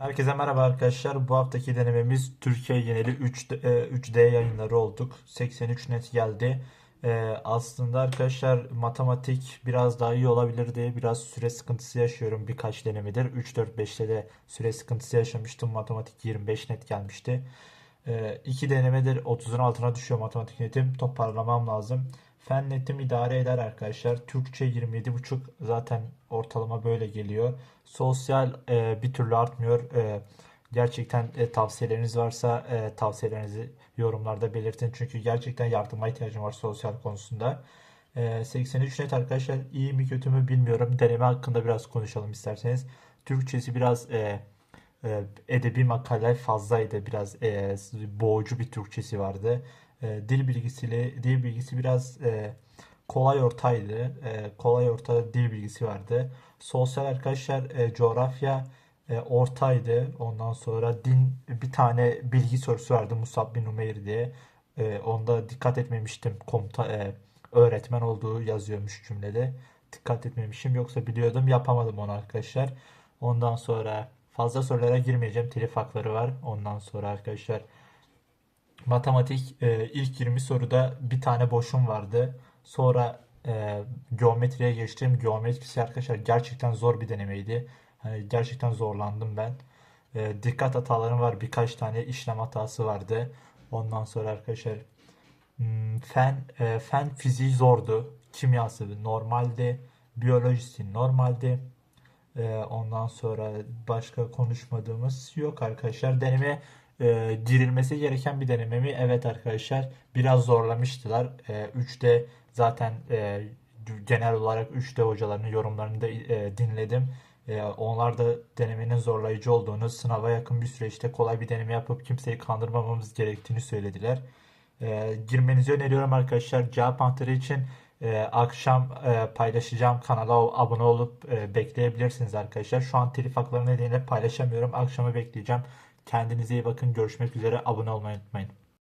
Herkese merhaba arkadaşlar. Bu haftaki denememiz Türkiye geneli 3, 3D yayınları olduk. 83 net geldi. E, aslında arkadaşlar matematik biraz daha iyi olabilirdi. Biraz süre sıkıntısı yaşıyorum birkaç denemedir. 3, 4, 5'te de süre sıkıntısı yaşamıştım. Matematik 25 net gelmişti. E, iki denemedir 30'un altına düşüyor matematik netim. Toparlamam lazım. Fen netim idare eder arkadaşlar. Türkçe 27,5 zaten ortalama böyle geliyor. Sosyal e, bir türlü artmıyor. E, gerçekten e, tavsiyeleriniz varsa e, tavsiyelerinizi yorumlarda belirtin. Çünkü gerçekten yardıma ihtiyacım var sosyal konusunda. E, 83 net arkadaşlar iyi mi kötü mü bilmiyorum. Deneme hakkında biraz konuşalım isterseniz. Türkçesi biraz e, e, edebi makale fazlaydı. Biraz e, boğucu bir Türkçesi vardı. E, dil bilgisiyle dil bilgisi biraz e, kolay ortaydı. E, kolay orta dil bilgisi vardı. Sosyal arkadaşlar e, coğrafya e, ortaydı. Ondan sonra din bir tane bilgi sorusu vardı Musab bin Umeyr diye. E, onda dikkat etmemiştim. Komuta e, öğretmen olduğu yazıyormuş cümlede. Dikkat etmemişim. Yoksa biliyordum yapamadım onu arkadaşlar. Ondan sonra fazla sorulara girmeyeceğim. Telif hakları var. Ondan sonra arkadaşlar Matematik e, ilk 20 soruda bir tane boşum vardı. Sonra e, geometriye geçtim. Geometrisi arkadaşlar gerçekten zor bir denemeydi. Hani gerçekten zorlandım ben. E, dikkat hatalarım var. Birkaç tane işlem hatası vardı. Ondan sonra arkadaşlar hmm, fen e, fen fiziği zordu. Kimyası normaldi. Biyolojisi normaldi. E, ondan sonra başka konuşmadığımız yok arkadaşlar. Deneme e, girilmesi gereken bir deneme mi? Evet arkadaşlar biraz zorlamıştılar. E, 3'te zaten e, genel olarak 3D hocalarının yorumlarını da e, dinledim. E, onlar da denemenin zorlayıcı olduğunu, sınava yakın bir süreçte kolay bir deneme yapıp kimseyi kandırmamamız gerektiğini söylediler. E, girmenizi öneriyorum arkadaşlar. Cevap anahtarı için e, akşam e, paylaşacağım. Kanala abone olup e, bekleyebilirsiniz arkadaşlar. Şu an telif hakları nedeniyle paylaşamıyorum. Akşamı bekleyeceğim. Kendinize iyi bakın. Görüşmek üzere. Abone olmayı unutmayın.